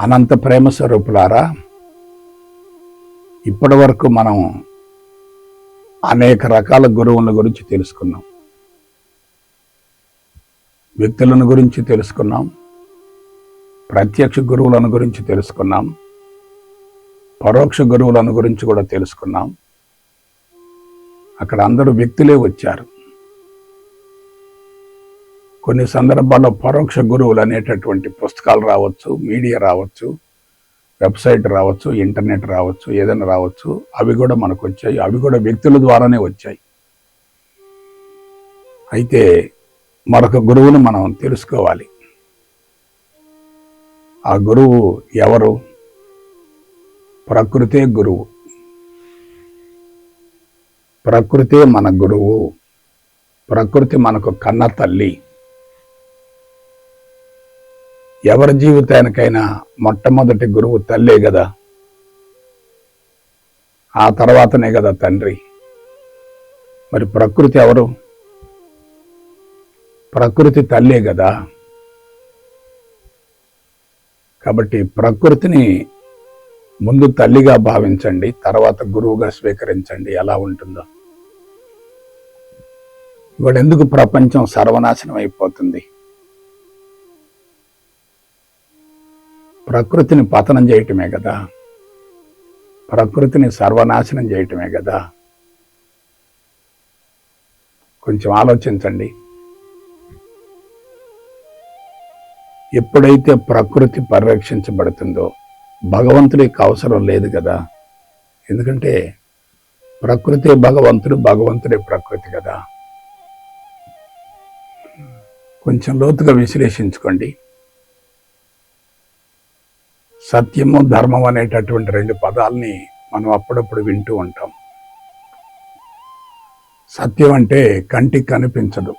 అనంత ప్రేమ స్వరూపులారా ఇప్పటి వరకు మనం అనేక రకాల గురువుల గురించి తెలుసుకున్నాం. వ్యక్తులను గురించి తెలుసుకున్నాం. ప్రత్యక్ష గురువులను గురించి తెలుసుకున్నాం. పరోక్ష గురువులను గురించి కూడా తెలుసుకున్నాం. అక్కడ అందరూ వ్యక్తులే వచ్చారు. కొన్ని సందర్భాల్లో పరోక్ష గురువులు అనేటటువంటి పుస్తకాలు రావచ్చు మీడియా రావచ్చు వెబ్సైట్ రావచ్చు ఇంటర్నెట్ రావచ్చు ఏదైనా రావచ్చు. అవి కూడా మనకు వచ్చాయి. అవి కూడా వ్యక్తుల ద్వారానే వచ్చాయి. అయితే మరొక గురువును మనం తెలుసుకోవాలి. ఆ గురువు ఎవరు? ప్రకృతే గురువు. ప్రకృతే మన గురువు. ప్రకృతి మనకు కన్న తల్లి. ఎవరి జీవితానికైనా మొట్టమొదటి గురువు తల్లే కదా? ఆ తర్వాతనే కదా తండ్రి. మరి ప్రకృతి ఎవరు? ప్రకృతి తల్లే కదా. కాబట్టి ప్రకృతిని ముందు తల్లిగా భావించండి తర్వాత గురువుగా స్వీకరించండి. ఎలా ఉంటుందో. ఇవాడు ప్రపంచం సర్వనాశనం అయిపోతుంది? ప్రకృతిని పతనం చేయటమే కదా. ప్రకృతిని సర్వనాశనం చేయటమే కదా. కొంచెం ఆలోచించండి. ఎప్పుడైతే ప్రకృతి పరిరక్షించబడుతుందో భగవంతుడికి అవసరం లేదు కదా. ఎందుకంటే ప్రకృతి భగవంతుడు భగవంతుడే ప్రకృతి కదా. కొంచెం లోతుగా విశ్లేషించుకోండి. సత్యము ధర్మం అనేటటువంటి రెండు పదాలని మనం అప్పుడప్పుడు వింటూ ఉంటాం. సత్యం అంటే కంటికి కనిపించదు.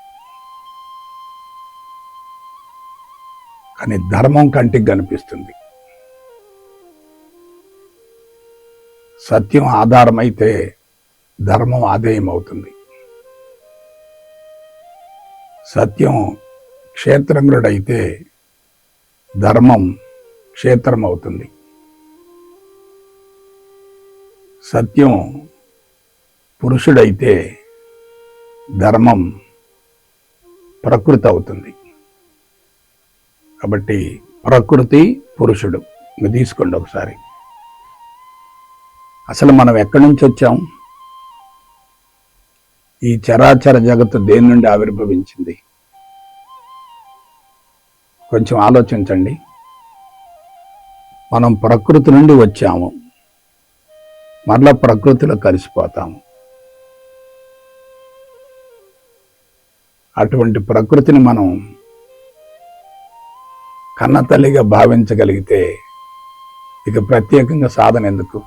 కానీ ధర్మం కంటికి కనిపిస్తుంది. సత్యం ఆధారమైతే ధర్మం ఆదాయం అవుతుంది సత్యం క్షేత్రంగుడైతే ధర్మం క్షేత్రం అవుతుంది సత్యం పురుషుడైతే ధర్మం ప్రకృతి అవుతుంది కాబట్టి ప్రకృతి పురుషుడు. ఇంకా తీసుకోండి ఒకసారి. అసలు మనం ఎక్కడి నుంచి వచ్చాం? ఈ చరాచర జగత్తు దేని నుండి ఆవిర్భవించింది? కొంచెం ఆలోచించండి. మనం ప్రకృతి నుండి వచ్చాము. మరలా ప్రకృతిలో కలిసిపోతాము. అటువంటి ప్రకృతిని మనం కన్నతల్లిగా భావించగలిగితే ఇక ప్రత్యేకంగా సాధన ఎందుకు?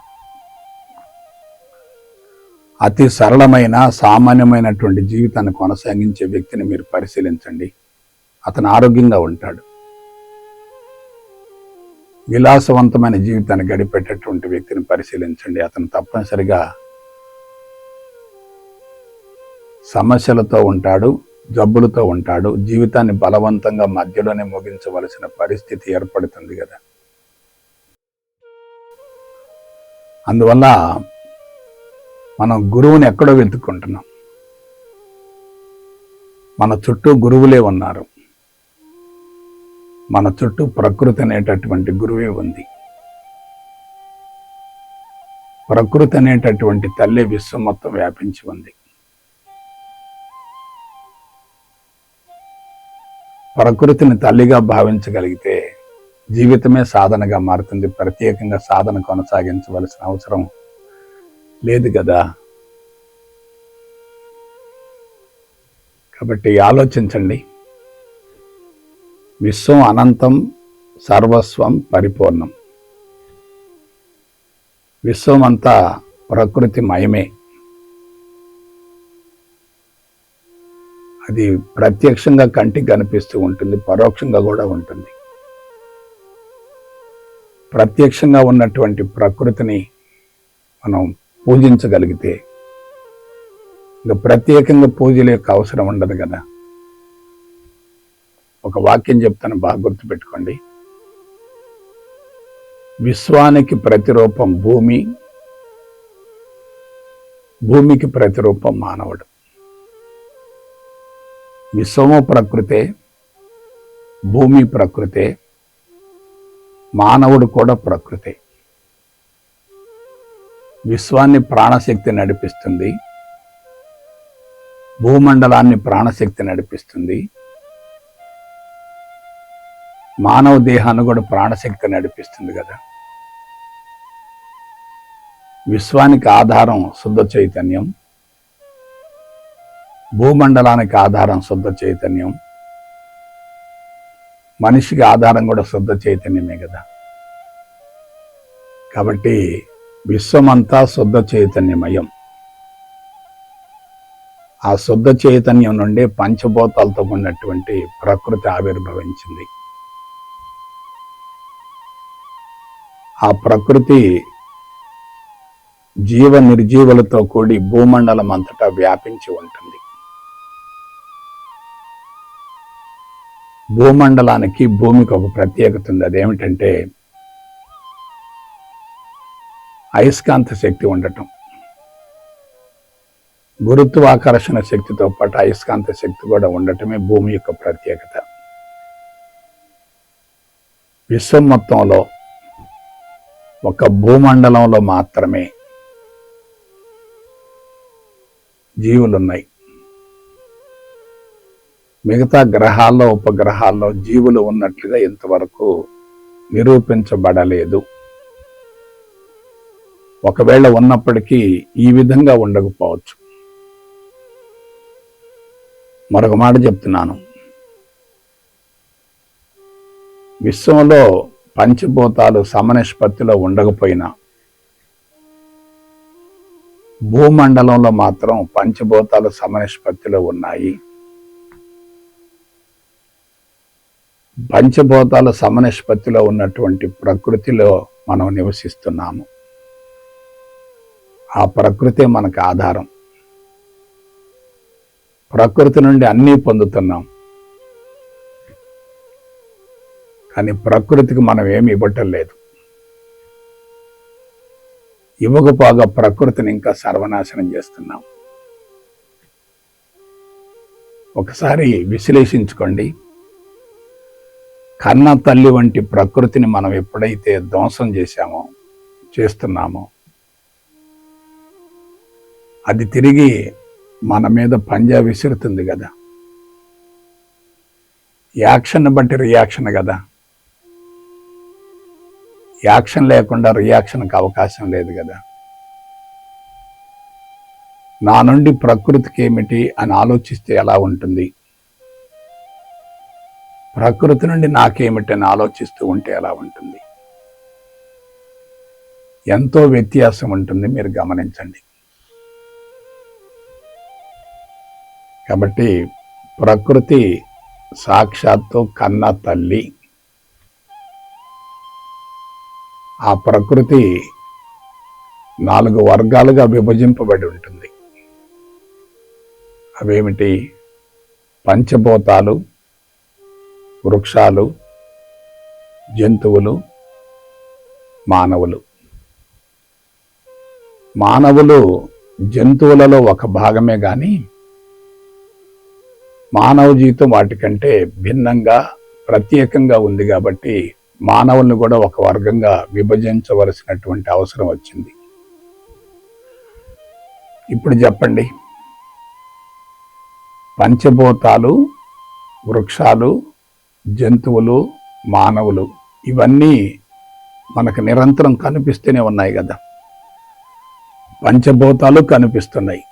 అతి సరళమైన సామాన్యమైనటువంటి జీవితాన్ని కొనసాగించే వ్యక్తిని మీరు పరిశీలించండి. అతను ఆరోగ్యంగా ఉంటాడు. విలాసవంతమైన జీవితాన్ని గడిపేటటువంటి వ్యక్తిని పరిశీలించండి. అతను తప్పనిసరిగా సమస్యలతో ఉంటాడు జబ్బులతో ఉంటాడు. జీవితాన్ని బలవంతంగా మధ్యలోనే ముగించవలసిన పరిస్థితి ఏర్పడుతుంది కదా. అందువల్ల మనం గురువుని ఎక్కడో వెతుక్కుంటున్నాం. మన చుట్టూ గురువులే ఉన్నారు. మన చుట్టూ ప్రకృతి అనేటటువంటి గురువే ఉంది. ప్రకృతి అనేటటువంటి తల్లి విశ్వం మొత్తం వ్యాపించి ఉంది. ప్రకృతిని తల్లిగా భావించగలిగితే జీవితమే సాధనగా మారుతుంది. ప్రత్యేకంగా సాధన కొనసాగించవలసిన అవసరం లేదు కదా? కాబట్టి ఆలోచించండి. విశ్వం అనంతం సర్వస్వం పరిపూర్ణం. విశ్వం అంతా ప్రకృతి మయమే అది ప్రత్యక్షంగా కంటికి కనిపిస్తూ ఉంటుంది పరోక్షంగా కూడా ఉంటుంది. ప్రత్యక్షంగా ఉన్నటువంటి ప్రకృతిని మనం పూజించగలిగితే ఇంకా ప్రత్యేకంగా పూజల యొక్క అవసరం ఉండదు కదా. ఒక వాక్యం చెప్తాను బాగా గుర్తుపెట్టుకోండి. విశ్వానికి ప్రతిరూపం భూమి భూమికి ప్రతిరూపం మానవుడు. విశ్వము ప్రకృతే భూమి ప్రకృతే మానవుడు కూడా ప్రకృతే. విశ్వాన్ని ప్రాణశక్తి నడిపిస్తుంది భూమండలాన్ని ప్రాణశక్తి నడిపిస్తుంది. మానవ దేహాన్ని కూడా ప్రాణశక్తి నడిపిస్తుంది కదా. విశ్వానికి ఆధారం శుద్ధ చైతన్యం. భూమండలానికి ఆధారం శుద్ధ చైతన్యం. మనిషికి ఆధారం కూడా శుద్ధ చైతన్యమే కదా. కాబట్టి విశ్వమంతా శుద్ధ చైతన్యమయం. ఆ శుద్ధ చైతన్యం నుండి పంచభూతాలతో ఉన్నటువంటి ప్రకృతి ఆవిర్భవించింది. ఆ ప్రకృతి జీవ నిర్జీవులతో కూడి భూమండలం అంతటా వ్యాపించి ఉంటుంది. భూమండలానికి భూమికి ఒక ప్రత్యేకత ఉంది. అదేమిటంటే అయస్కాంత శక్తి ఉండటం. గురుత్వాకర్షణ శక్తితో పాటు అయస్కాంత శక్తి కూడా ఉండటమే భూమి యొక్క ప్రత్యేకత. విశ్వం మొత్తంలో ఒక భూమండలంలో మాత్రమే జీవులున్నాయి. మిగతా గ్రహాల్లో ఉపగ్రహాల్లో జీవులు ఉన్నట్లుగా ఇంతవరకు నిరూపించబడలేదు. ఒకవేళ ఉన్నప్పటికీ ఈ విధంగా ఉండకపోవచ్చు. మరొక మాట చెప్తున్నాను. విశ్వంలో పంచభూతాలు సమనిష్పత్తిలో ఉండకపోయినా భూమండలంలో మాత్రం పంచభూతాలు సమనిష్పత్తిలో ఉన్నాయి. పంచభూతాలు సమనిష్పత్తిలో ఉన్నటువంటి ప్రకృతిలో మనం నివసిస్తున్నాము. ఆ ప్రకృతే మనకు ఆధారం. ప్రకృతి నుండి అన్నీ పొందుతున్నాం. కానీ ప్రకృతికి మనం ఏమి ఇవ్వటం లేదు. ఇవ్వకపోగా ప్రకృతిని ఇంకా సర్వనాశనం చేస్తున్నాం. ఒకసారి విశ్లేషించుకోండి. కన్న తల్లి వంటి ప్రకృతిని మనం ఎప్పుడైతే ధ్వంసం చేశామో చేస్తున్నామో అది తిరిగి మన మీద పంజా విసురుతుంది కదా. యాక్షన్ బట్టి రియాక్షన్ కదా. యాక్షన్ లేకుండా రియాక్షన్కి అవకాశం లేదు కదా. నా నుండి ప్రకృతికి ఏమిటి అని ఆలోచిస్తే ఎలా ఉంటుంది? ప్రకృతి నుండి నాకేమిటి అని ఆలోచిస్తూ ఉంటే ఎలా ఉంటుంది? ఎంతో వ్యత్యాసం ఉంటుంది మీరు గమనించండి. కాబట్టి ప్రకృతి సాక్షాత్తు కన్న తల్లి. ఆ ప్రకృతి నాలుగు వర్గాలుగా విభజింపబడి ఉంటుంది. అవేమిటి? పంచభూతాలు వృక్షాలు జంతువులు మానవులు. మానవులు జంతువులలో ఒక భాగమే కానీ మానవ జీవితం వాటికంటే భిన్నంగా ప్రత్యేకంగా ఉంది కాబట్టి మానవుల్ని కూడా ఒక వర్గంగా విభజించవలసినటువంటి అవసరం వచ్చింది. ఇప్పుడు చెప్పండి. పంచభూతాలు వృక్షాలు జంతువులు మానవులు ఇవన్నీ మనకు నిరంతరం కనిపిస్తూనే ఉన్నాయి కదా. పంచభూతాలు కనిపిస్తున్నాయి.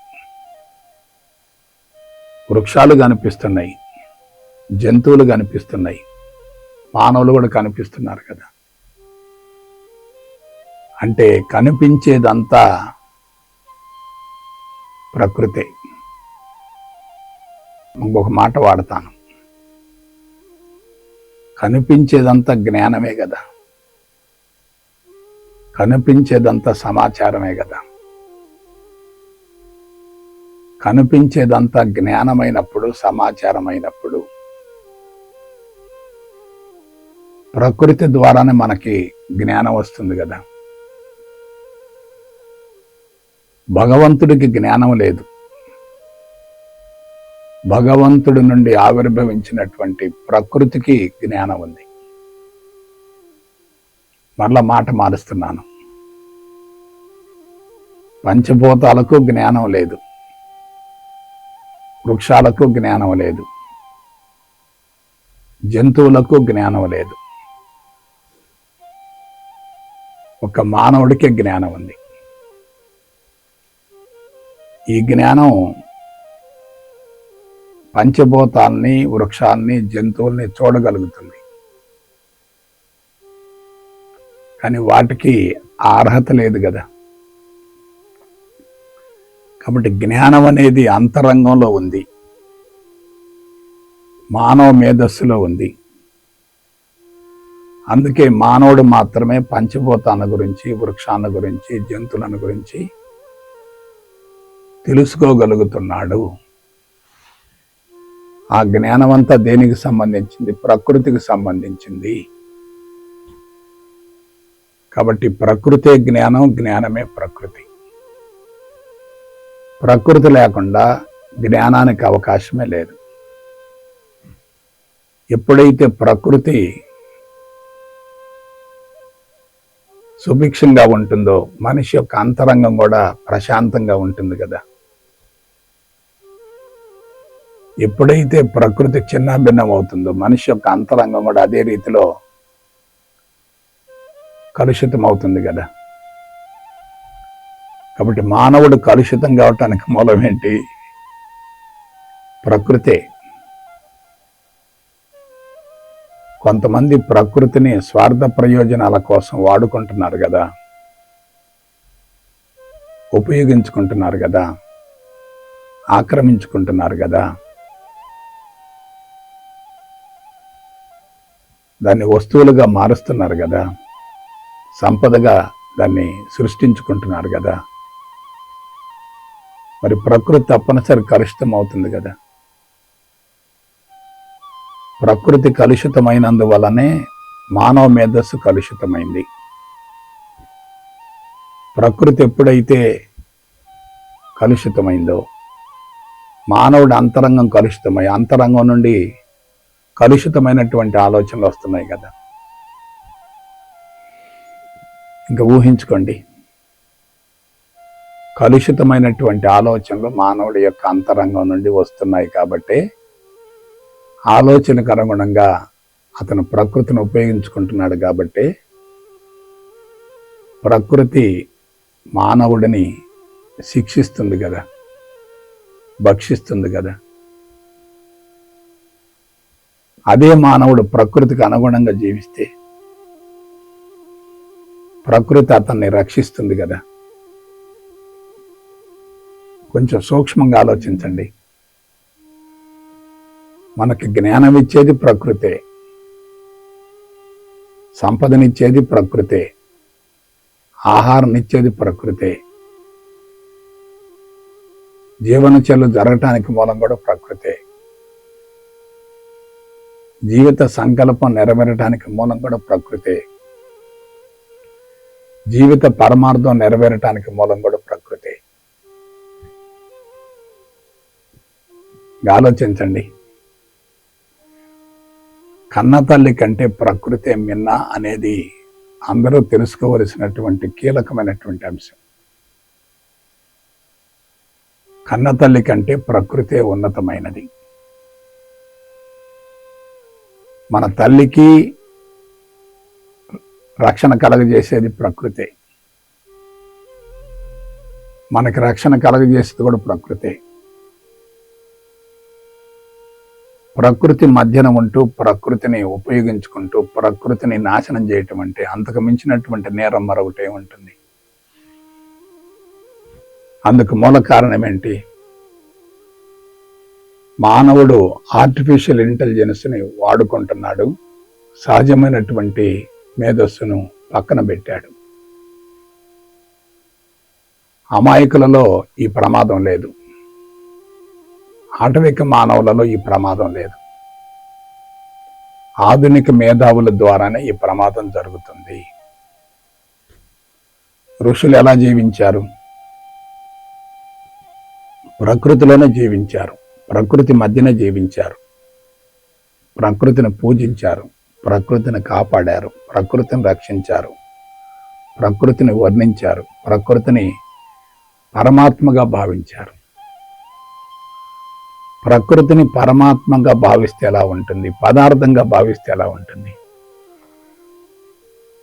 వృక్షాలు కనిపిస్తున్నాయి. జంతువులు కనిపిస్తున్నాయి. మానవులు కూడా కనిపిస్తున్నారు కదా. అంటే కనిపించేదంతా ప్రకృతే. ఇంకొక మాట వాడతాను. కనిపించేదంతా జ్ఞానమే కదా. కనిపించేదంతా సమాచారమే కదా. కనిపించేదంతా జ్ఞానమైనప్పుడు సమాచారమైనప్పుడు ప్రకృతి ద్వారానే మనకి జ్ఞానం వస్తుంది కదా. భగవంతుడికి జ్ఞానం లేదు. భగవంతుడి నుండి ఆవిర్భవించినటువంటి ప్రకృతికి జ్ఞానం ఉంది. మరలా మాట మారుస్తున్నాను. పంచభూతాలకు జ్ఞానం లేదు. వృక్షాలకు జ్ఞానం లేదు. జంతువులకు జ్ఞానం లేదు. ఒక మానవుడికి జ్ఞానం ఉంది. ఈ జ్ఞానం పంచభూతాల్ని వృక్షాల్ని జంతువుల్ని చూడగలుగుతుంది. కానీ వాటికి అర్హత లేదు కదా. కాబట్టి జ్ఞానం అనేది అంతరంగంలో ఉంది. మానవ మేధస్సులో ఉంది. అందుకే మానవుడు మాత్రమే పంచభూతాల గురించి వృక్షాల గురించి జంతువులను గురించి తెలుసుకోగలుగుతున్నాడు. ఆ జ్ఞానం అంతా దేనికి సంబంధించింది? ప్రకృతికి సంబంధించింది. కాబట్టి ప్రకృతే జ్ఞానం జ్ఞానమే ప్రకృతి. ప్రకృతి లేకుండా జ్ఞానానికి అవకాశమే లేదు. ఎప్పుడైతే ప్రకృతి సుభిక్షంగా ఉంటుందో మనిషి యొక్క అంతరంగం కూడా ప్రశాంతంగా ఉంటుంది కదా. ఎప్పుడైతే ప్రకృతి చిన్నాభిన్నం అవుతుందో మనిషి యొక్క అంతరంగం కూడా అదే రీతిలో కలుషితం అవుతుంది కదా. కాబట్టి మానవుడు కలుషితం కావటానికి మూలం ఏంటి? ప్రకృతే. కొంతమంది ప్రకృతిని స్వార్థ ప్రయోజనాల కోసం వాడుకుంటున్నారు కదా. ఉపయోగించుకుంటున్నారు కదా. ఆక్రమించుకుంటున్నారు కదా. దాన్ని వస్తువులుగా మారుస్తున్నారు కదా. సంపదగా దాన్ని సృష్టించుకుంటున్నారు కదా. మరి ప్రకృతి తప్పనిసరి కలుషితం అవుతుంది కదా. ప్రకృతి కలుషితమైనందువలనే మానవ మేధస్సు కలుషితమైంది. ప్రకృతి ఎప్పుడైతే కలుషితమైందో మానవుడి అంతరంగం కలుషితమై అంతరంగం నుండి కలుషితమైనటువంటి ఆలోచనలు వస్తున్నాయి కదా. ఇంకా ఊహించుకోండి. కలుషితమైనటువంటి ఆలోచనలు మానవుడి యొక్క అంతరంగం నుండి వస్తున్నాయి కాబట్టి ఆలోచనకు అనుగుణంగా అతను ప్రకృతిని ఉపయోగించుకుంటున్నాడు కాబట్టి ప్రకృతి మానవుడిని శిక్షిస్తుంది కదా భక్షిస్తుంది కదా. అదే మానవుడు ప్రకృతికి అనుగుణంగా జీవిస్తే ప్రకృతి అతన్ని రక్షిస్తుంది కదా. కొంచెం సూక్ష్మంగా ఆలోచించండి. మనకి జ్ఞానం ఇచ్చేది ప్రకృతే. సంపదనిచ్చేది ప్రకృతే. ఆహారం ఇచ్చేది ప్రకృతే. జీవనచర్యలు జరగటానికి మూలం కూడా ప్రకృతే. జీవిత సంకల్పం నెరవేరటానికి మూలం కూడా ప్రకృతే. జీవిత పరమార్థం నెరవేరటానికి మూలం కూడా ప్రకృతే. ఆలోచించండి. కన్నతల్లి కంటే ప్రకృతి మిన్న అనేది అందరూ తెలుసుకోవలసినటువంటి కీలకమైనటువంటి అంశం. కన్నతల్లి కంటే ప్రకృతే ఉన్నతమైనది. మన తల్లికి రక్షణ కలగజేసేది ప్రకృతే. మనకి రక్షణ కలగజేసేది కూడా ప్రకృతే. ప్రకృతి మధ్యన ఉంటూ ప్రకృతిని ఉపయోగించుకుంటూ ప్రకృతిని నాశనం చేయటం అంటే అంతకు మించినటువంటి నేరం మరొకటే ఉంటుంది అందుకు మూల కారణం ఏంటి? మానవుడు ఆర్టిఫిషియల్ ఇంటెలిజెన్స్ని వాడుకుంటున్నాడు. సహజమైనటువంటి మేధస్సును పక్కన పెట్టాడు. అమాయకులలో ఈ ప్రమాదం లేదు. ఆటవిక మానవులలో ఈ ప్రమాదం లేదు. ఆధునిక మేధావుల ద్వారానే ఈ ప్రమాదం జరుగుతుంది. ఋషులు ఎలా జీవించారు? ప్రకృతిలోనే జీవించారు. ప్రకృతి మధ్యనే జీవించారు. ప్రకృతిని పూజించారు. ప్రకృతిని కాపాడారు. ప్రకృతిని రక్షించారు. ప్రకృతిని వర్ణించారు. ప్రకృతిని పరమాత్మగా భావించారు. ప్రకృతిని పరమాత్మగా భావిస్తే ఎలా ఉంటుంది? పదార్థంగా భావిస్తే ఎలా ఉంటుంది?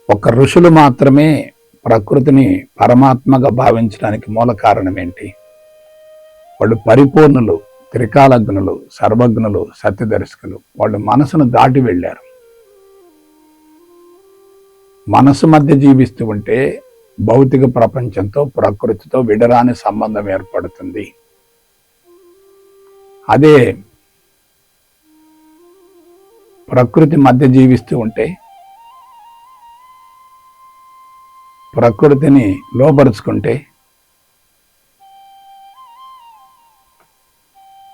ఒక ఋషులు మాత్రమే ప్రకృతిని పరమాత్మగా భావించడానికి మూల కారణం ఏంటి? వాళ్ళు పరిపూర్ణులు త్రికాలగ్నులు సర్వజ్ఞులు సత్యదర్శకులు. వాళ్ళు మనసును దాటి వెళ్ళారు. మనసు మధ్య జీవిస్తూ ఉంటే భౌతిక ప్రపంచంతో ప్రకృతితో విడరాని సంబంధం ఏర్పడుతుంది. అదే ప్రకృతి మధ్య జీవిస్తూ ఉంటే ప్రకృతిని లోపరుచుకుంటే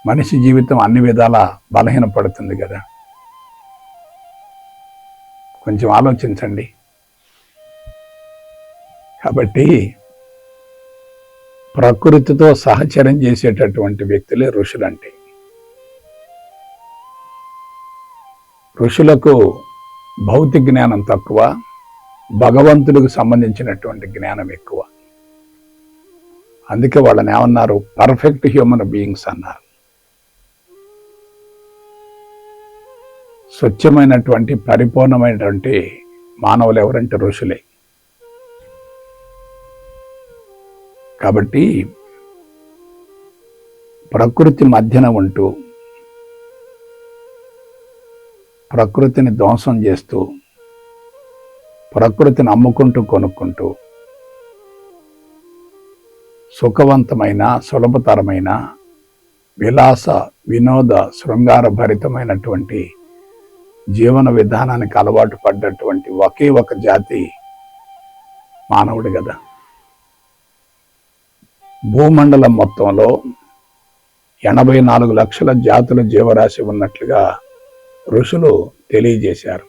మనిషి జీవితం అన్ని విధాల బలహీనపడుతుంది కదా. కొంచెం ఆలోచించండి. కాబట్టి ప్రకృతితో సహచరం చేసేటటువంటి వ్యక్తులే ఋషులంటే. ఋషులకు భౌతిక జ్ఞానం తక్కువ భగవంతుడికి సంబంధించినటువంటి జ్ఞానం ఎక్కువ. అందుకే వాళ్ళని ఏమన్నారు? పర్ఫెక్ట్ హ్యూమన్ బీయింగ్స్ అన్నారు. స్వచ్ఛమైనటువంటి పరిపూర్ణమైనటువంటి మానవులు ఎవరంటే ఋషులే. కాబట్టి ప్రకృతి మధ్యన ఉంటూ ప్రకృతిని ధ్వంసం చేస్తూ ప్రకృతిని అమ్ముకుంటూ కొనుక్కుంటూ సుఖవంతమైన సులభతరమైన విలాస వినోద శృంగార భరితమైనటువంటి జీవన విధానానికి అలవాటు పడ్డటువంటి ఒకే ఒక జాతి మానవుడు కదా. భూమండలం మొత్తంలో ఎనభై నాలుగు లక్షల జాతుల జీవరాశి ఉన్నట్లుగా ఋషులు తెలియజేశారు.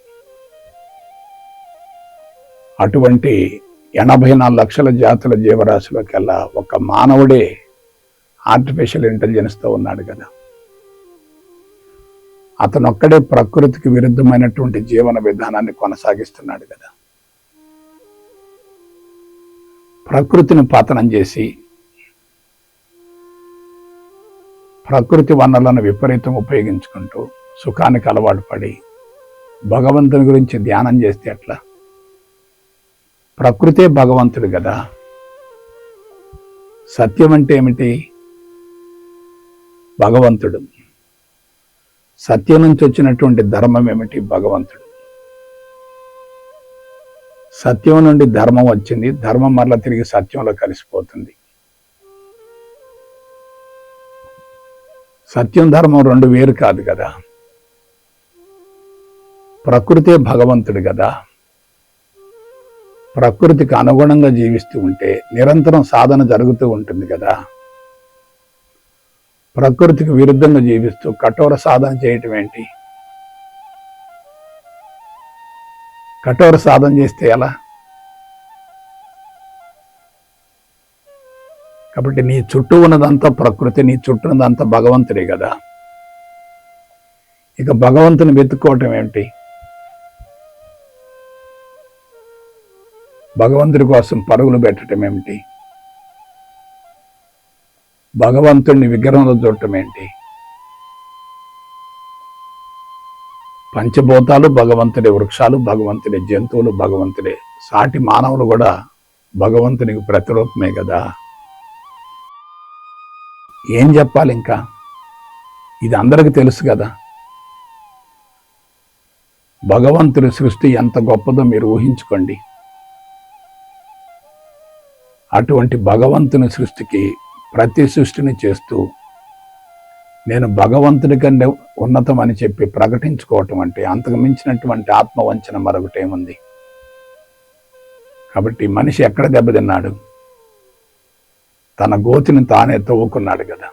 అటువంటి ఎనభై నాలుగు లక్షల జాతుల జీవరాశులకెల్లా ఒక మానవుడే ఆర్టిఫిషియల్ ఇంటెలిజెన్స్తో ఉన్నాడు కదా. అతనొక్కడే ప్రకృతికి విరుద్ధమైనటువంటి జీవన విధానాన్ని కొనసాగిస్తున్నాడు కదా. ప్రకృతిని పతనం చేసి ప్రకృతి వనరులను విపరీతం ఉపయోగించుకుంటూ సుఖానికి అలవాటు పడి భగవంతుని గురించి ధ్యానం చేస్తే అట్లా ప్రకృతే భగవంతుడు కదా. సత్యం అంటే ఏమిటి? భగవంతుడు. సత్యం నుంచి వచ్చినటువంటి ధర్మం ఏమిటి? భగవంతుడు. సత్యం నుండి ధర్మం వచ్చింది. ధర్మం మరలా తిరిగి సత్యంలో కలిసిపోతుంది. సత్యం ధర్మం రెండు వేరు కాదు కదా. ప్రకృతే భగవంతుడు కదా ప్రకృతికి అనుగుణంగా జీవిస్తూ ఉంటే నిరంతరం సాధన జరుగుతూ ఉంటుంది కదా ప్రకృతికి విరుద్ధంగా జీవిస్తూ కఠోర సాధన చేయటం ఏంటి? కఠోర సాధన చేస్తే ఎలా? కాబట్టి నీ చుట్టూ ఉన్నదంతా ప్రకృతి నీ చుట్టూ ఉన్నదంతా భగవంతుడే కదా ఇక భగవంతుని వెతుక్కోవటం ఏంటి? భగవంతుడి కోసం పరుగులు పెట్టడం ఏమిటి? భగవంతుడిని విగ్రహంలో చూడటం ఏంటి? పంచభూతాలు భగవంతుడి వృక్షాలు భగవంతుడి జంతువులు భగవంతుడే సాటి మానవులు కూడా భగవంతునికి ప్రతిరూపమే కదా? ఏం చెప్పాలి ఇంకా? ఇది అందరికి తెలుసు కదా? భగవంతుడి సృష్టి ఎంత గొప్పదో మీరు ఊహించుకోండి. అటువంటి భగవంతుని సృష్టికి ప్రతి సృష్టిని చేస్తూ నేను భగవంతుడి కంటే ఉన్నతం అని చెప్పి ప్రకటించుకోవటం అంటే అంతకు మించినటువంటి ఆత్మవంచన మరొకటేముంది కాబట్టి మనిషి ఎక్కడ దెబ్బతిన్నాడు తన గోతిని తానే తవ్వుకున్నాడు కదా.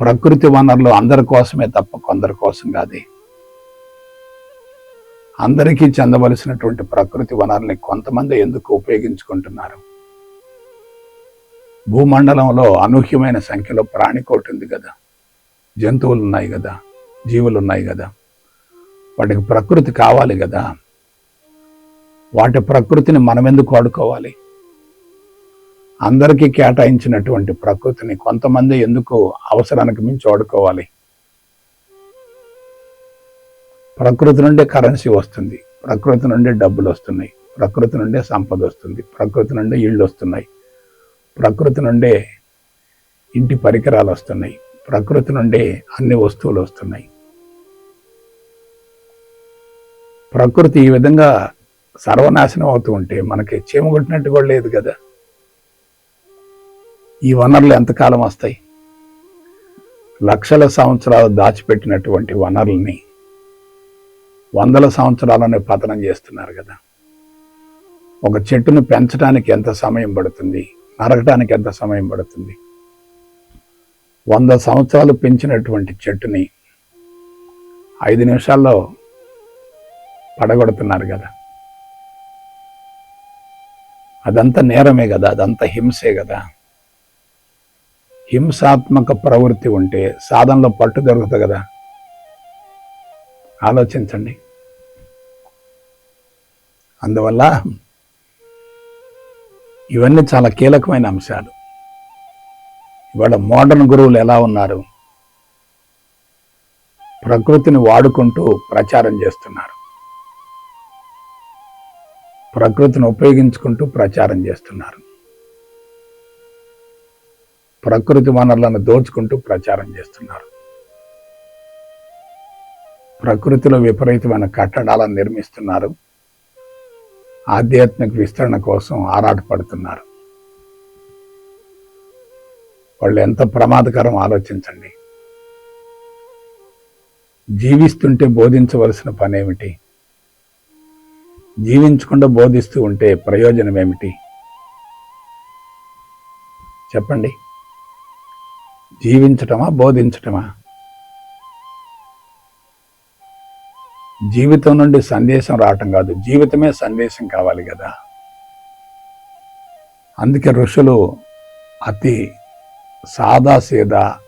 ప్రకృతి వనరులు అందరి కోసమే తప్ప కొందరి కోసం కాదే. అందరికీ చెందవలసినటువంటి ప్రకృతి వనాలని కొంతమంది ఎందుకు ఉపయోగించుకుంటున్నారు? భూమండలంలో అనూహ్యమైన సంఖ్యలో ప్రాణికోటి ఉంది కదా. జంతువులు ఉన్నాయి కదా. జీవులు ఉన్నాయి కదా. వాటికి ప్రకృతి కావాలి కదా. వాటి ప్రకృతిని మనం ఎందుకు వాడుకోవాలి? అందరికీ కేటాయించినటువంటి ప్రకృతిని కొంతమంది ఎందుకు అవసరానికి మించి వాడుకోవాలి? ప్రకృతి నుండే కరెన్సీ వస్తుంది. ప్రకృతి నుండే డబ్బులు వస్తున్నాయి. ప్రకృతి నుండే సంపద వస్తుంది. ప్రకృతి నుండే ఇళ్ళు వస్తున్నాయి. ప్రకృతి నుండే ఇంటి పరికరాలు వస్తున్నాయి. ప్రకృతి నుండే అన్ని వస్తువులు వస్తున్నాయి. ప్రకృతి ఈ విధంగా సర్వనాశనం అవుతూ ఉంటే మనకి చీమగొట్టినట్టు కూడా లేదు కదా. ఈ వనరులు ఎంతకాలం వస్తాయి? లక్షల సంవత్సరాలు దాచిపెట్టినటువంటి వనరుల్ని వందల సంవత్సరాలనే పతనం చేస్తున్నారు కదా. ఒక చెట్టును పెంచడానికి ఎంత సమయం పడుతుంది? నరకటానికి ఎంత సమయం పడుతుంది? వంద సంవత్సరాలు పెంచినటువంటి చెట్టుని ఐదు నిమిషాల్లో పడగొడుతున్నారు కదా. అదంతా నేరమే కదా అదంతా హింసే కదా. హింసాత్మక ప్రవృత్తి ఉంటే సాధనలో పట్టు దొరుకుతుంది కదా. ఆలోచించండి. అందువల్ల ఇవన్నీ చాలా కీలకమైన అంశాలు. ఇవాళ మోడర్న్ గురువులు ఎలా ఉన్నారు? ప్రకృతిని వాడుకుంటూ ప్రచారం చేస్తున్నారు. ప్రకృతిని ఉపయోగించుకుంటూ ప్రచారం చేస్తున్నారు. ప్రకృతి వనరులను దోచుకుంటూ ప్రచారం చేస్తున్నారు. ప్రకృతిలో విపరీతమైన కట్టడాలను నిర్మిస్తున్నారు. ఆధ్యాత్మిక విస్తరణ కోసం ఆరాటపడుతున్నారు. వాళ్ళు ఎంత ప్రమాదకరం ఆలోచించండి. జీవిస్తుంటే బోధించవలసిన పనేమిటి? జీవించకుండా బోధిస్తూ ఉంటే ప్రయోజనం ఏమిటి? చెప్పండి. జీవించటమా బోధించటమా? జీవితం నుండి సందేశం రావటం కాదు జీవితమే సందేశం కావాలి కదా. అందుకే ఋషులు అతి సాదాసీదా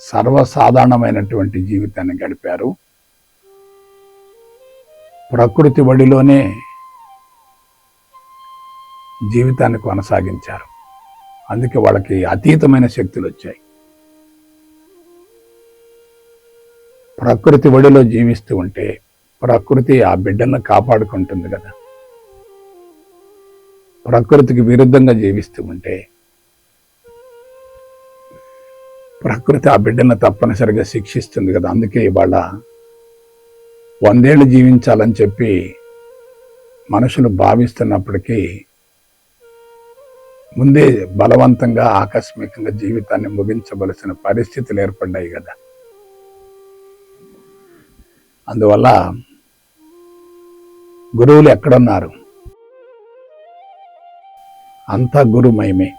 సర్వసాధారణమైనటువంటి జీవితాన్ని గడిపారు. ప్రకృతి బడిలోనే జీవితాన్ని కొనసాగించారు. అందుకే వాళ్ళకి అతీతమైన శక్తులు వచ్చాయి. ప్రకృతి ఒడిలో జీవిస్తూ ఉంటే ప్రకృతి ఆ బిడ్డలను కాపాడుకుంటుంది కదా. ప్రకృతికి విరుద్ధంగా జీవిస్తూ ఉంటే ప్రకృతి ఆ బిడ్డను తప్పనిసరిగా శిక్షిస్తుంది కదా. అందుకే ఇవాళ వందేళ్ళు జీవించాలని చెప్పి మనుషులు భావిస్తున్నప్పటికీ ముందే బలవంతంగా ఆకస్మికంగా జీవితాన్ని ముగించవలసిన పరిస్థితులు ఏర్పడ్డాయి కదా. అందువల్ల గురువులు ఎక్కడున్నారు? అంతా గురుమయమే.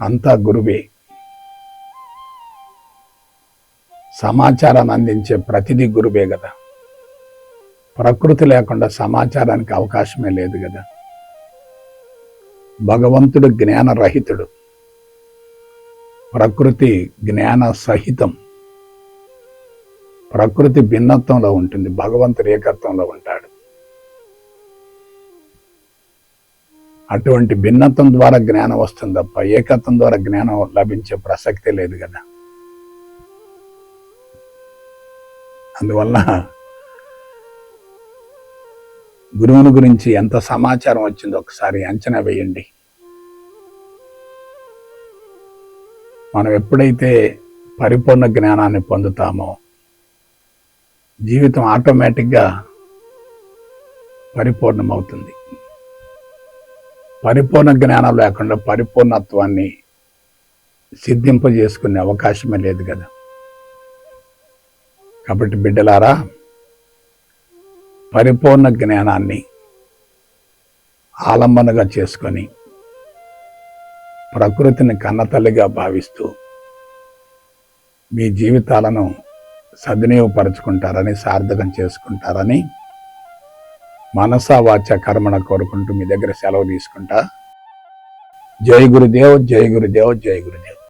అంతా గురువే. సమాచారాన్ని అందించే ప్రతిదీ గురువే కదా. ప్రకృతి లేకుండా సమాచారానికి అవకాశమే లేదు కదా. భగవంతుడు జ్ఞానరహితుడు. ప్రకృతి జ్ఞాన సహితం ప్రకృతి భిన్నత్వంలో ఉంటుంది భగవంతుడు ఏకత్వంలో ఉంటాడు. అటువంటి భిన్నత్వం ద్వారా జ్ఞానం వస్తుంది తప్ప ఏకత్వం ద్వారా జ్ఞానం లభించే ప్రసక్తే లేదు కదా. అందువల్ల గురువుని గురించి ఎంత సమాచారం వచ్చిందో ఒకసారి అంచనా వేయండి. మనం ఎప్పుడైతే పరిపూర్ణ జ్ఞానాన్ని పొందుతామో జీవితం ఆటోమేటిక్గా పరిపూర్ణమవుతుంది. పరిపూర్ణ జ్ఞానం లేకుండా పరిపూర్ణత్వాన్ని సిద్ధింపజేసుకునే అవకాశమే లేదు కదా. కాబట్టి బిడ్డలారా పరిపూర్ణ జ్ఞానాన్ని ఆలంబనగా చేసుకొని ప్రకృతిని కన్నతల్లిగా భావిస్తూ మీ జీవితాలను సద్వినియోగపరచుకుంటారని సార్థకం చేసుకుంటారని మనసా వాచ కర్మణ కోరుకుంటూ మీ దగ్గర సెలవు తీసుకుంటా. జై గురుదేవ్ జై గురుదేవ్ జై గురుదేవ్.